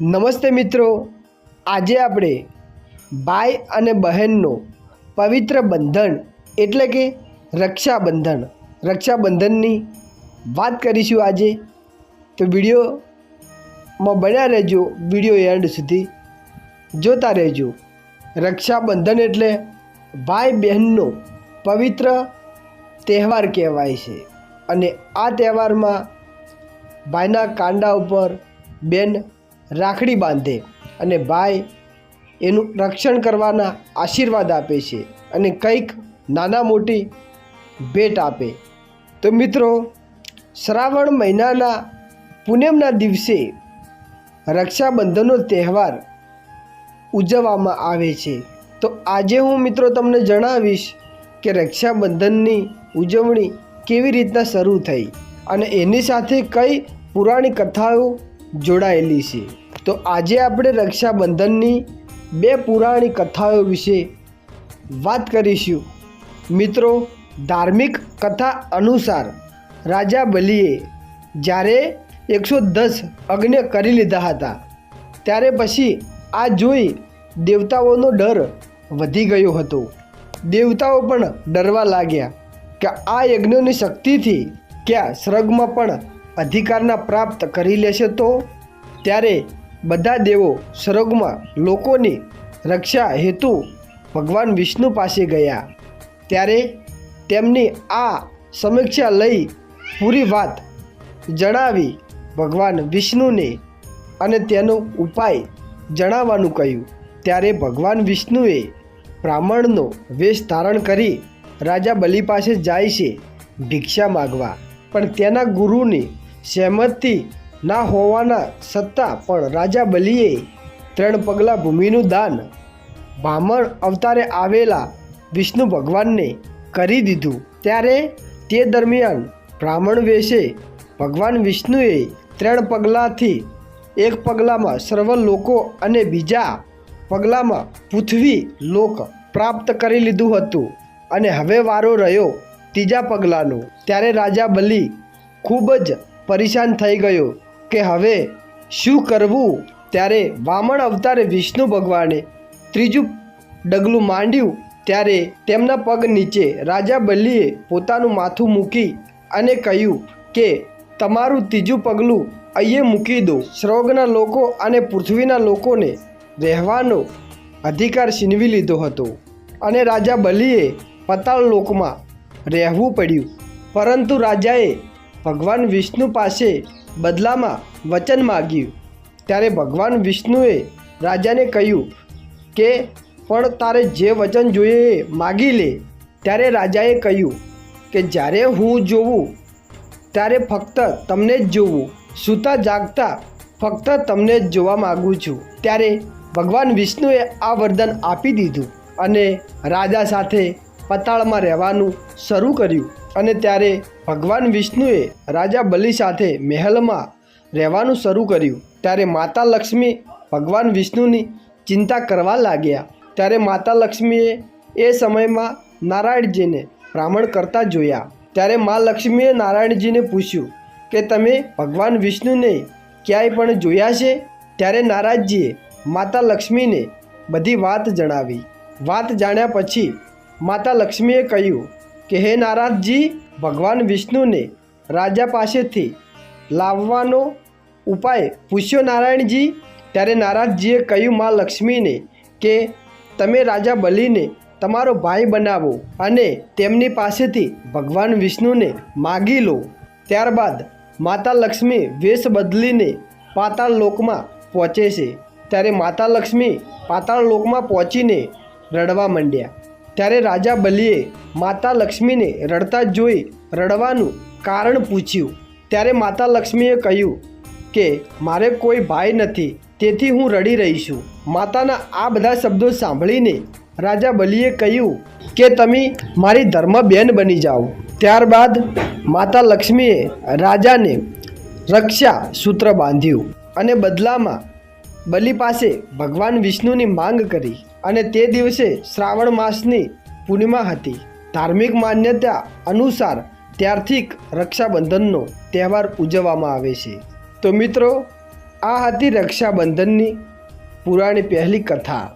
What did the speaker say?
નમસ્તે મિત્રો. આજે આપણે ભાઈ અને બહેનનો પવિત્ર બંધન એટલે કે રક્ષાબંધન, રક્ષાબંધનની વાત કરીશું આજે. તો વિડીયોમાં બન્યા રહેજો, વીડિયો એન્ડ સુધી જોતા રહેજો. રક્ષાબંધન એટલે ભાઈ બહેનનો પવિત્ર તહેવાર કહેવાય છે. અને આ તહેવારમાં ભાઈના કાંડા ઉપર બેન રાખડી બાંધે અને ભાઈ એનું રક્ષણ કરવાના આશીર્વાદ આપે છે અને કંઈક નાના મોટી ભેટ આપે. તો મિત્રો, શ્રાવણ મહિનાના પૂનમના દિવસે રક્ષાબંધનનો તહેવાર ઉજવવામાં આવે છે. તો આજે હું મિત્રો તમને જણાવીશ કે રક્ષાબંધનની ઉજવણી કેવી રીતના શરૂ થઈ અને એની સાથે કઈ પુરાણી કથાઓ જોડાયેલી છે. તો આજે આપણે રક્ષાબંધનની બે પુરાણી કથાઓ વિશે વાત કરીશું. મિત્રો, ધાર્મિક કથા અનુસાર રાજા બલિએ જ્યારે એકસો દસ અગ્નિ કરી લીધા હતા, ત્યારે પછી આ જોઈ દેવતાઓનો ડર વધી ગયો હતો. દેવતાઓ પણ ડરવા લાગ્યા કે આ યજ્ઞોની શક્તિથી ક્યાં સ્વર્ગમાં પણ અધિકારના પ્રાપ્ત કરી લેશે તો? ત્યારે બધા દેવો સ્વર્ગમાં લોકોની રક્ષા હેતુ ભગવાન વિષ્ણુ પાસે ગયા. ત્યારે તેમની આ સમીક્ષા લઈ પૂરી વાત જણાવી ભગવાન વિષ્ણુને અને તેનો ઉપાય જણાવવાનું કહ્યું. ત્યારે ભગવાન વિષ્ણુએ બ્રાહ્મણનો વેશ ધારણ કરી રાજા બલિ પાસે જાય છે, ભિક્ષા માગવા. પણ તેના ગુરુની સહેમતિ ના હોવાના સત્તા પણ રાજા બલિએ ત્રણ પગલાં ભૂમિનું દાન બ્રાહ્મણ અવતારે આવેલા વિષ્ણુ ભગવાનને કરી દીધું. ત્યારે તે દરમિયાન બ્રાહ્મણ વેશે ભગવાન વિષ્ણુએ ત્રણ પગલાંથી એક પગલામાં સર્વ લોકો અને બીજા પગલામાં પૃથ્વી લોક પ્રાપ્ત કરી લીધું હતું અને હવે વારો રહ્યો ત્રીજા પગલાંનો. ત્યારે રાજા બલિ ખૂબ જ પરેશાન થઈ ગયો કે હવે શું કરવું? ત્યારે વામણ અવતારે વિષ્ણુ ભગવાને ત્રીજું ડગલું માંડ્યું. ત્યારે તેમના પગ નીચે રાજા બલિએ પોતાનું માથું મૂકી અને કહ્યું કે, તમારું ત્રીજું પગલું અહીંયા મૂકી દો. શ્રોગના લોકો અને પૃથ્વીના લોકોને રહેવાનો અધિકાર છીનવી લીધો હતો. અને રાજા બલિએ પતાળ લોકમાં રહેવું પડ્યું. પરંતુ રાજાએ ભગવાન વિષ્ણુ પાસે બદલામાં વચન માગ્યું. ત્યારે ભગવાન વિષ્ણુએ રાજાને કહ્યું કે, પણ તારે જે વચન જોઈએ એ માગી લે. ત્યારે રાજાએ કહ્યું કે, જ્યારે હું જોઉં, ત્યારે ફક્ત તમને જ જોવું સૂતા જાગતા ફક્ત તમને જ જોવા માગું છું. ત્યારે ભગવાન વિષ્ણુએ આ વરદાન આપી દીધું અને રાજા સાથે પતાળમાં રહેવાનું શરૂ કર્યું અને ત્યારે ભગવાન વિષ્ણુએ રાજા બલિ સાથે મહેલમાં રહેવાનું શરૂ કર્યું. ત્યારે માતા લક્ષ્મી ભગવાન વિષ્ણુની ચિંતા કરવા લાગ્યા. ત્યારે માતા લક્ષ્મીએ એ સમયમાં નારાયણજીને બ્રાહ્મણ કરતા જોયા. ત્યારે મા લક્ષ્મીએ નારાયણજીને પૂછ્યું કે, તમે ભગવાન વિષ્ણુને ક્યાંય પણ જોયા છે? ત્યારે નારાજજીએ માતા લક્ષ્મીને બધી વાત જણાવી. વાત જાણ્યા પછી માતા લક્ષ્મીએ કહ્યું કે, હે નારાજજી ભગવાન વિષ્ણુને રાજા પાસેથી લાવવાનો ઉપાય પૂછ્યો નારાયણજી. ત્યારે નારાજજીએ કહ્યું મા લક્ષ્મીને કે, તમે રાજા બલિને તમારો ભાઈ બનાવો અને તેમની પાસેથી ભગવાન વિષ્ણુને માગી લો. ત્યારબાદ માતા લક્ષ્મી વેશ બદલીને પાતાળ લોકમાં પહોંચે છે. ત્યારે માતા લક્ષ્મી પાતાળ લોકમાં પહોંચીને રડવા માંડ્યા. ત્યારે રાજા બલિએ માતા લક્ષ્મીને રડતા જોઈ રડવાનું કારણ પૂછ્યું. ત્યારે માતા લક્ષ્મીએ કહ્યું કે, મારે કોઈ ભાઈ નથી, તેથી હું રડી રહી છું. માતાના આ બધા શબ્દો સાંભળીને રાજા બલિએ કહ્યું કે, તમે મારી ધર્મ બેન બની જાઓ. ત્યારબાદ માતા લક્ષ્મીએ રાજાને રક્ષા સૂત્ર બાંધ્યું અને બદલામાં બલિ પાસે ભગવાન વિષ્ણુની માંગ કરી. અને તે દિવસે શ્રાવણ માસની પૂર્ણિમા હતી. ધાર્મિક માન્યતા અનુસાર ત્યારથી રક્ષાબંધનનો તહેવાર ઉજવવામાં આવે છે. તો મિત્રો, આ હતી રક્ષાબંધનની પુરાણી પહેલી કથા.